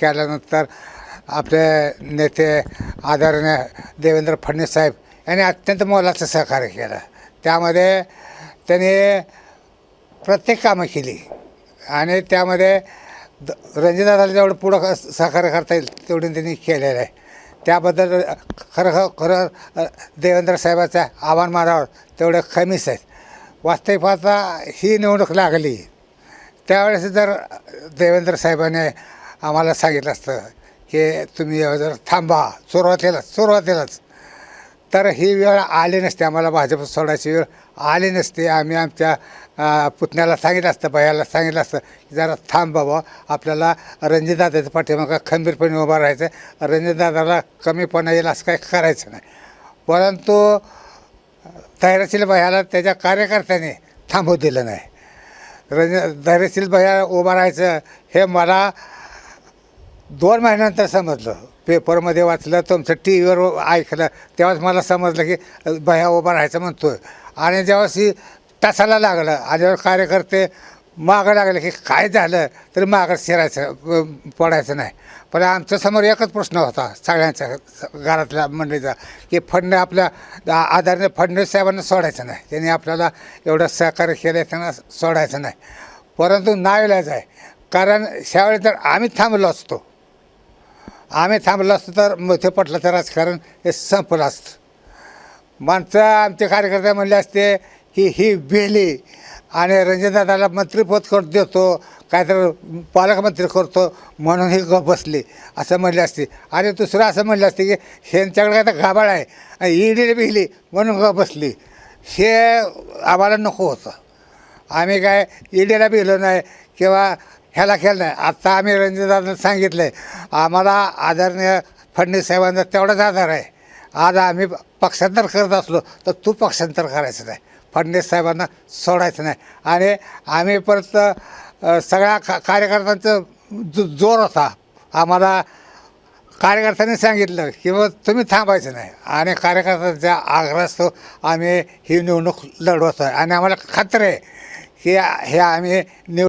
केल्यानंतर आपले नेते आदरणीय देवेंद्र फडणवीस साहेब यांनी अत्यंत मोलाचं सहकार्य केलं. त्यामध्ये त्यांनी प्रत्येक कामं केली. आणि त्यामध्ये द रणजितदादाला जेवढं पुढं सहकार्य करता येईल तेवढं त्यांनी केलेलं आहे. त्याबद्दल खरं खरं देवेंद्र साहेबाचं आव्हान मानावर तेवढं कमीच आहेत. वास्तविक पाहता ही निवडणूक लागली. त्यावेळेस जर देवेंद्र साहेबाने आम्हाला सांगितलं असतं की तुम्ही जर थांबा सुरुवातीलाच सुरुवातीलाच. तर ही वेळ आली नसते आम्हाला भाजप सोडायची वेळ आली नसते. आम्ही आमच्या पुतण्याला सांगितलं असतं भयाला सांगितलं असतं की जरा थांब बाबा आपल्याला रणजितदादाचं पाठीमागं खंबीरपणे उभं राहायचं रणजितदादाला कमीपणा येईल असं काही करायचं नाही. परंतु धैर्यशील भयाला त्याच्या कार्यकर्त्याने थांबू दिलं नाही. रंज धैर्यशील भया उभं राहायचं हे मला दोन महिन्यानंतर समजलं. पेपरमध्ये वाचलं तुमचं टी व्हीवर ऐकलं तेव्हाच मला समजलं की भया उभा राहायचं म्हणतो आणि जेव्हा तासाला लागलं आणि जेव्हा कार्यकर्ते मागं लागलं की काय झालं? तरी मागं शिरायचं पडायचं नाही. पण आमच्यासमोर एकच प्रश्न होता सगळ्यांच्या घरातल्या मंडळीचा की फंड आपल्या आधारने फडणवीस साहेबांना सोडायचं नाही. त्यांनी आपल्याला एवढं सहकार्य केलं त्यांना सोडायचं नाही. परंतु नाईलाज आहे. कारण त्यावेळी तर आम्ही थांबलो असतो आम्ही थांबलो असतो तर मोठे पटलं राजकारण हे संपलं असतं. माणसं आमचे कार्यकर्ते म्हणले असते की ही बेली आणि रंजनदादाला मंत्रीपद कर देतो काय तर पालकमंत्री करतो म्हणून ही गप बसली असं म्हणले असते. आणि दुसरं असं म्हणलं असते की ह्यांच्याकडे काय तर घाबाळ आहे आणि ईडीने बिहली म्हणून गप बसली. हे आम्हाला नको होतं. आम्ही काय ईडीला भिलो नाही किंवा ह्याला केलं नाही आत्ता आम्ही रणजितदादांना सांगितलं आहे आम्हाला आदरणीय फडणवीस साहेबांचा तेवढाच आधार आहे. आज आम्ही पक्षांतर करत असलो तर तू पक्षांतर करायचं नाही. फडणवीस साहेबांना सोडायचं नाही. आणि आम्ही परत सगळ्या का कार्यकर्त्यांचं जो जोर होता. आम्हाला कार्यकर्त्यांनी सांगितलं की मग तुम्ही थांबायचं नाही. आणि कार्यकर्त्यांच्या आग्रहास्तव आम्ही ही निवडणूक लढवतो आहे आणि आम्हाला खात्री आहे की हे आम्ही निव